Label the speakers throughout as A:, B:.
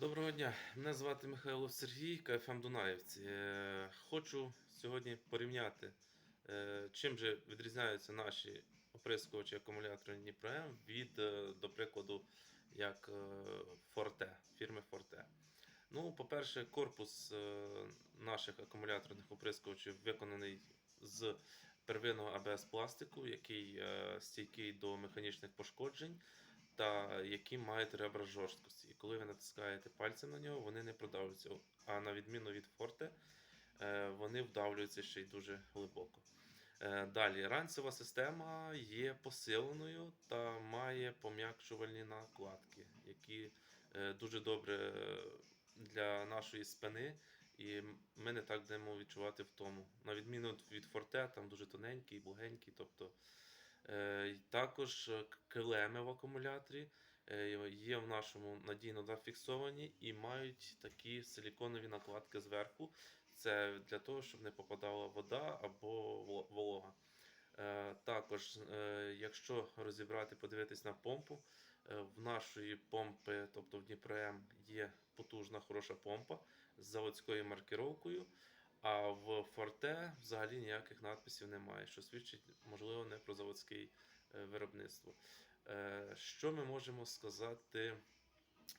A: Доброго дня, мене звати Михайло Сергій, КФМ Дунаївці. Е, Хочу сьогодні порівняти, е, чим же відрізняються наші оприскувачі акумулятори Дніпро М від, е, до прикладу, як е, Forte, фірми Forte. Ну, по-перше, корпус наших акумуляторних оприскувачів виконаний з первинного АБС пластику, який стійкий до механічних пошкоджень та які мають ребра жорсткості. І коли ви натискаєте пальцем на нього, вони не продавлюються. А на відміну від форте, е, вони вдавлюються ще й дуже глибоко. Е, Далі, ранцева система є посиленою та має пом'якшувальні накладки, які е, дуже добре для нашої спини, і ми не так будемо відчувати втому. На відміну від форте, там дуже тоненький, бугенький, тобто Також е, килеми в акумуляторі е, є в нашому надійно зафіксовані і мають такі силіконові накладки зверху. Це для того, щоб не попадала вода або волога. Е, Також, е, якщо розібрати, подивитись на помпу, е, в нашої помпи, тобто в Дніпром, є потужна хороша помпа з заводською маркировкою. А в Форте взагалі ніяких надписів немає, що свідчить, можливо, не про заводське виробництво. Е, Що ми можемо сказати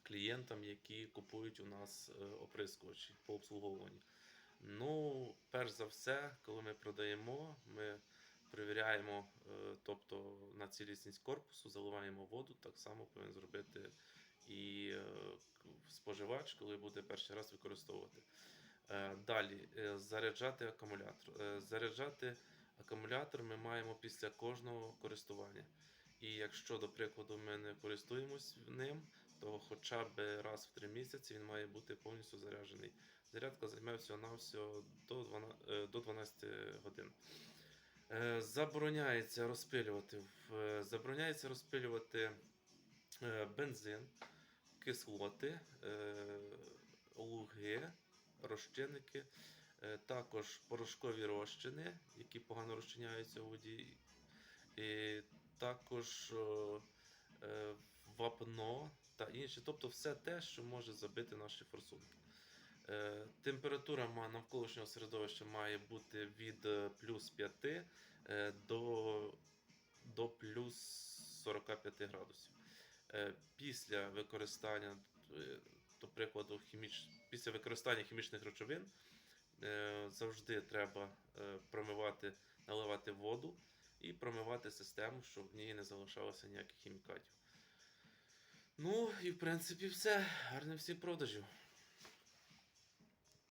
A: клієнтам, які купують у нас е, оприскувачі по обслуговуванню? Ну, перш за все, коли ми продаємо, ми перевіряємо, е, тобто на цілісність корпусу, заливаємо воду, так само повинен зробити і споживач, коли буде перший раз використовувати. Е, Далі е, заряджати акумулятор. Е, Заряджати акумулятор ми маємо після кожного користування. І якщо, до прикладу, ми не користуємось ним, то хоча б раз в 3 місяці він має бути повністю заряджений. Зарядка займе всього на всього до 12, е, до 12 годин. Забороняється розпилювати, забороняється розпилювати бензин, кислоти, луги, розчинники, е, також порошкові розчини, які погано розчиняються у воді, і також е, вапно та інше, тобто все те, що може забити наші форсунки. Е, Температура навколишнього середовища має бути від плюс 5 е, до, до плюс 45 градусів. Після використання, до прикладу, хіміч... після використання хімічних речовин е, завжди треба е, промивати, наливати воду і промивати систему, щоб в ній не залишалося ніяких хімікатів. Ну і в принципі все. Гарних всім продажів.